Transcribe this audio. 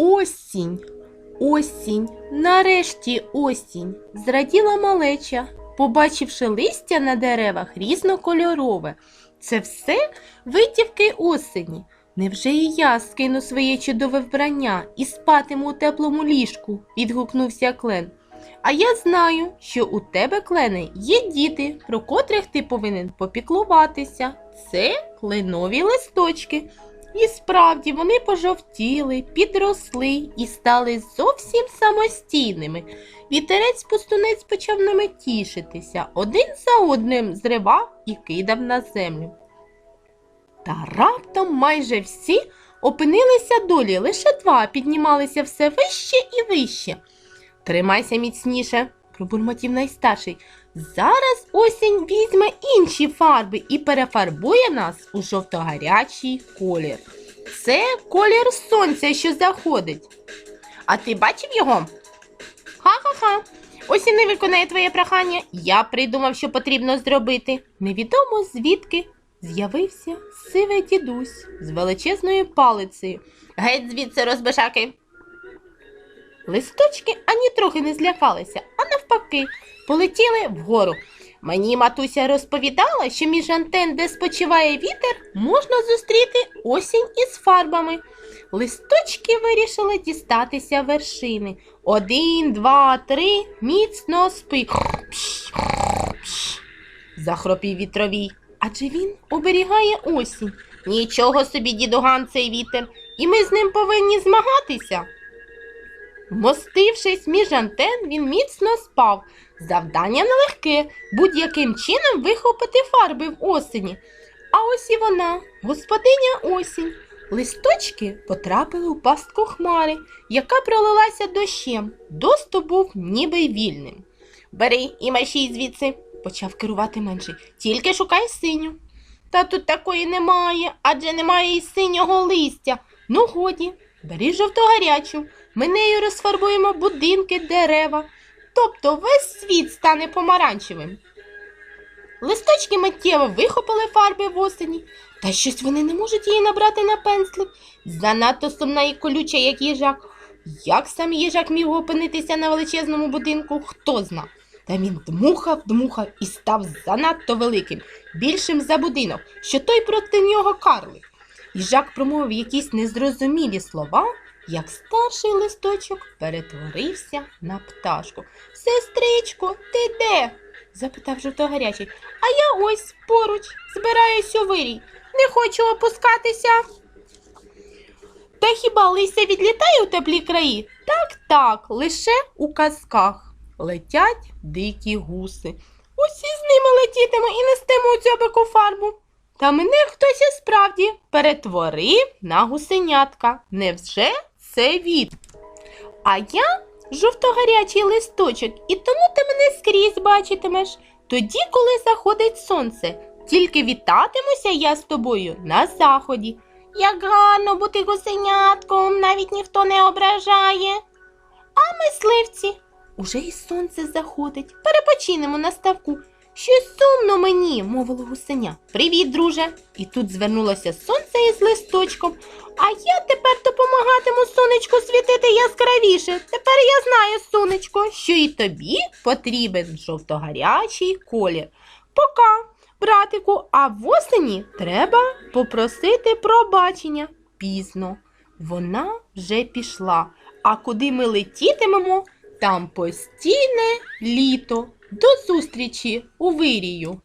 Осінь, осінь, нарешті осінь, зраділа малеча, побачивши листя на деревах різнокольорове. Це все витівки осені. Невже і я скину своє чудове вбрання і спатиму у теплому ліжку? відгукнувся Клен. А я знаю, що у тебе, Клене, є діти, про котрих ти повинен попіклуватися. Це кленові листочки. І справді вони пожовтіли, підросли і стали зовсім самостійними. Вітерець пустунець почав ними тішитися, один за одним зривав і кидав на землю. Та раптом майже всі опинилися долі, лише два піднімалися все вище і вище. Тримайся міцніше, пробурмотів найстарший. Зараз осінь візьме інші фарби і перефарбує нас у жовтогарячий колір. Це колір сонця, що заходить. А ти бачив його? Ха-ха-ха. Осінь не виконає твоє прохання. Я придумав, що потрібно зробити. Невідомо звідки з'явився сивий дідусь з величезною палицею. Геть звідси розбишаки. Листочки ані трохи не злякалися, навпаки, полетіли вгору. Мені матуся розповідала, що між антен, де спочиває вітер, можна зустріти осінь із фарбами. Листочки вирішили дістатися вершини. Один, два, три, міцно спи. Захропів вітровій. Адже він оберігає осінь. Нічого собі, дідуган, цей вітер, і ми з ним повинні змагатися. Вмостившись між антен, він міцно спав. Завдання нелегке будь-яким чином вихопити фарби в осені. А ось і вона, господиня осінь. Листочки потрапили у пастку хмари, яка пролилася дощем. Доступ був ніби вільним. Бери і мерщій звідси, почав керувати менший. Тільки шукай синю. Та тут такої немає, адже немає і синього листя. Ну, годі, бери жовтогарячу. Ми нею розфарбуємо будинки, дерева. Тобто весь світ стане помаранчевим. Листочки миттєво вихопили фарби в осені, та щось вони не можуть її набрати на пензлик. Занадто сумна і колюча, як їжак. Як сам їжак міг опинитися на величезному будинку, хто зна. Та він дмухав, дмухав і став занадто великим, більшим за будинок, що той проти нього карлик. Їжак промовив якісь незрозумілі слова, як старший листочок перетворився на пташку. Сестричко, ти де? запитав жовтогарячий. А я ось поруч збираюсь у вирій. Не хочу опускатися. Та хіба листя відлітає у теплі краї? Так, так, лише у казках летять дикі гуси. Усі з ними летітиму і нестиму у дзьобику фарбу. Та мене хтось і справді перетворив на гусенятка. Невже це від? А я жовтогарячий листочок, і тому ти мене скрізь бачитимеш. Тоді, коли заходить сонце, тільки вітатимуся я з тобою на заході. Як гарно бути гусенятком, навіть ніхто не ображає. А мисливці, уже і сонце заходить. Перепочинемо на ставку. Щось сумно мені, мовило гусеня. Привіт, друже. І тут звернулося сонце із листочком. А я тепер допомагатиму сонечку світити яскравіше. Тепер я знаю, сонечко, що і тобі потрібен жовтогарячий колір. Пока, братику, а восені треба попросити пробачення. Пізно. Вона вже пішла. А куди ми летітимемо, там постійне літо. До зустрічі у вирію.